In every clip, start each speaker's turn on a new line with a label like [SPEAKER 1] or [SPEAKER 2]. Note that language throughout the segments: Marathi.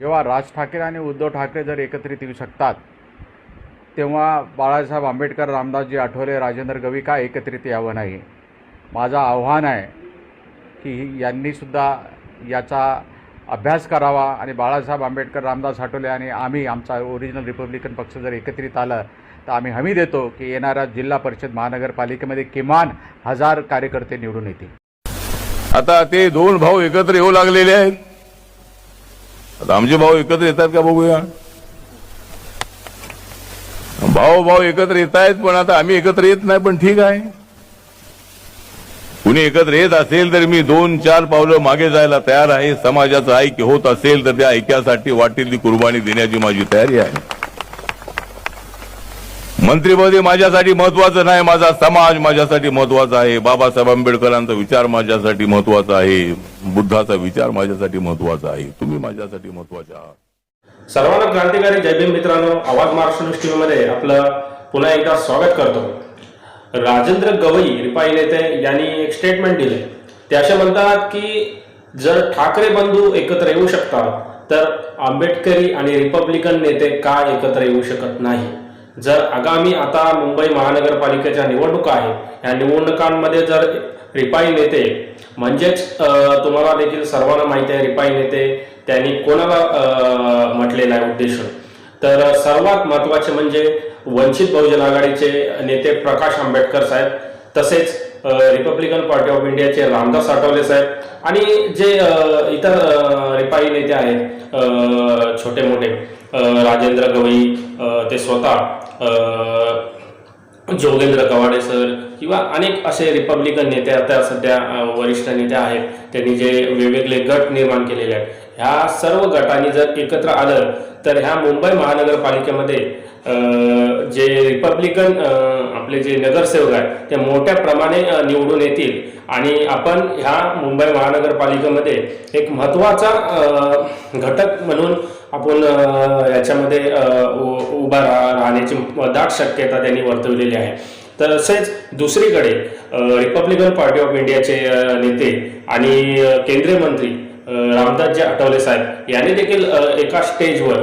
[SPEAKER 1] जेव्हा राज ठाकरे आणि उद्धव ठाकरे जर एकत्रित येऊ शकतात तेव्हा बाळासाहेब आंबेडकर रामदासजी आठवले राजेंद्र गवी का एकत्रित यावं नाही? माझं आव्हान आहे की यांनीसुद्धा याचा अभ्यास करावा आणि बाळासाहेब आंबेडकर रामदास आठवले आणि आम्ही आमचा ओरिजिनल रिपब्लिकन पक्ष जर एकत्रित आलं तर आम्ही हमी देतो की येणाऱ्या जिल्हा परिषद महानगरपालिकेमध्ये किमान हजार कार्यकर्ते निवडून येतील.
[SPEAKER 2] आता ते दोन भाऊ एकत्र येऊ लागलेले आहेत. आता आमचे भाऊ एकत्र येतात का बघूया? भाऊ भाऊ एकत्र येत आहेत पण आता आम्ही एकत्र येत नाही पण ठीक आहे. कुणी एकत्र येत असेल तर मी दोन चार पावलं मागे जायला तयार आहे. समाजाचं ऐक्य होत असेल तर त्या ऐक्यासाठी वाटेल ती कुर्बानी देण्याची माझी तयारी आहे. मंत्रिपदी माझ्यासाठी महत्वाचं नाही माझा समाज माझ्यासाठी महत्त्वाचा आहे. बाबासाहेब आंबेडकरांचा विचार माझ्यासाठी महत्त्वाचा आहे. बुद्धाचा विचार माझ्यासाठी महत्त्वाचा आहे. तुम्ही माझ्यासाठी महत्त्वाचे आहात.
[SPEAKER 3] सर्वांना क्रांतिकारी जयभीम मित्रांनो आवाज महाराष्ट्र न्यूज टीव्ही मध्ये आपलं पुन्हा एकदा स्वागत करतो. राजेंद्र गवई रिपाई नेते यांनी एक स्टेटमेंट दिले. ते असे म्हणतात की जर ठाकरे बंधू एकत्र येऊ शकतात तर आंबेडकरी आणि रिपब्लिकन नेते का एकत्र येऊ शकत नाही? जर आगामी आता मुंबई महानगरपालिकेच्या निवडणुका आहेत या निवडणुकांमध्ये जर रिपाई नेते म्हणजेच तुम्हाला देखील सर्वांना माहिती आहे रिपाई नेते त्यांनी कोणाला म्हटलेला आहे उद्देश? तर सर्वात महत्त्वाचे म्हणजे वंचित बहुजन आघाडीचे नेते प्रकाश आंबेडकर साहेब तसेच रिपब्लिकन पार्टी ऑफ इंडियाचे रामदास आठवले साहेब. आणि जे इतर रिपाई नेते आहेत छोटे मोठे राजेंद्र गवई ते स्वतः जोगेंद्र कवाडे सर किंवा अनेक असे रिपब्लिकन नेते आता सध्या वरिष्ठ नेते आहेत. त्यांनी जे वेगवेगळे गट निर्माण केलेले आहेत. ह्या सर्व गटांनी जर एकत्र आलं तर ह्या मुंबई महानगरपालिकेमध्ये जे रिपब्लिकन आपले जे नगरसेवक आहेत ते मोठ्या प्रमाणे निवडून येतील. आणि आपण ह्या मुंबई महानगरपालिकेमध्ये एक महत्त्वाचा घटक म्हणून आपण याच्यामध्ये उभा राहण्याची दाट शक्यता त्यांनी वर्तवलेली आहे. तसेच दुसरीकडे रिपब्लिकन पार्टी ऑफ इंडियाचे नेते आणि केंद्रीय मंत्री रामदासजी आठवले साहेब यांनी देखील एका स्टेजवर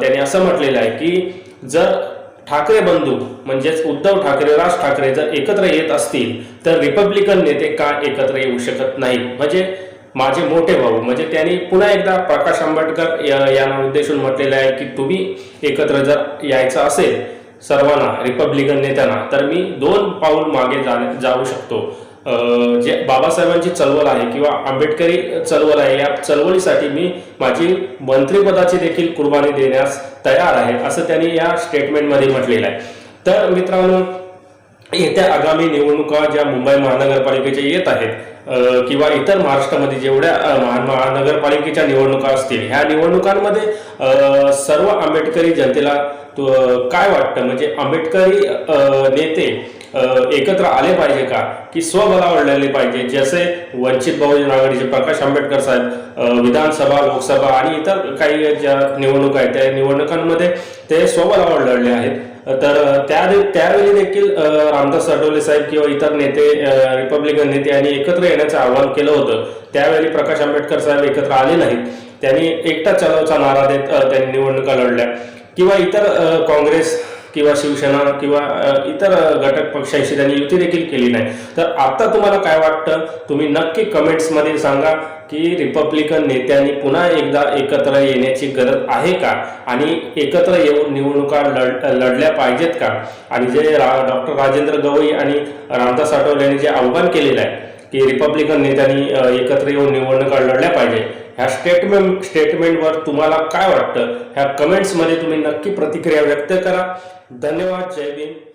[SPEAKER 3] त्यांनी असं म्हटलेलं आहे की जर ठाकरे बंधू म्हणजेच उद्धव ठाकरे राज ठाकरे जर एकत्र येत असतील तर रिपब्लिकन नेते का एकत्र येऊ शकत नाही म्हणजे माझे मोठे भाऊ म्हणजे त्यांनी पुन्हा एकदा प्रकाश आंबेडकर या- यांना उद्देशून म्हटलेलं आहे की तुम्ही एकत्र जर यायचं असेल सर्वांना रिपब्लिकन नेत्यांना तर मी दोन पाऊल मागे जाऊ शकतो. जे बाबासाहेबांची चळवळ आहे किंवा आंबेडकरी चळवळ आहे या चळवळीसाठी मी माझी मंत्रिपदाची देखील कुर्बानी देण्यास तयार आहे असं त्यांनी या स्टेटमेंटमध्ये म्हटलेलं आहे. तर मित्रांनो येत्या आगामी निवडणुका ज्या मुंबई महानगरपालिकेच्या येत आहेत किंवा इतर महाराष्ट्रामध्ये जेवढ्या महानगरपालिकेच्या निवडणुका असतील ह्या निवडणुकांमध्ये सर्व आंबेडकरी जनतेला काय वाटतं? म्हणजे आंबेडकरी नेते एकत्र आले पाहिजे का? की स्वबलावर लढले पाहिजे जसे वंचित बहुजन आघाडीचे प्रकाश आंबेडकर साहेब विधानसभा लोकसभा आणि इतर काही ज्या निवडणुका आहेत त्या निवडणुकांमध्ये ते स्वबलावर लढले आहेत. तर त्या त्यावेळी देखील रामदास आठवले साहेब किंवा इतर नेते रिपब्लिकन नेते यांनी एकत्र येण्याचं आवाहन केलं होतं. त्यावेळी प्रकाश आंबेडकर साहेब एकत्र आले नाहीत. त्यांनी एकटा चलावचा नारा देत त्यांनी निवडणुका लढल्या. किंवा इतर काँग्रेस किंवा शिवसेना किंवा इतर घटक पक्षांशी त्यांनी युती देखील केली नाही. तर आता तुम्हाला काय वाटतं? तुम्ही नक्की कमेंट्समध्ये सांगा की रिपब्लिकन नेत्यांनी पुन्हा एकदा एकत्र येण्याची गरज आहे का? आणि एकत्र येऊन निवडणुका लढ लढल्या पाहिजेत का? आणि जे रा डॉक्टर राजेंद्र गवई आणि रामदास आठवले यांनी जे आव्हान केलेलं आहे की रिपब्लिकन नेत्यांनी एकत्र येऊन निवडणुका लढल्या पाहिजे. ह्या स्टेटमेंट स्टेटमेंटवर तुम्हाला काय वाटतं? ह्या कमेंट्समध्ये तुम्ही नक्की प्रतिक्रिया व्यक्त करा. धन्यवाद. जय भीम.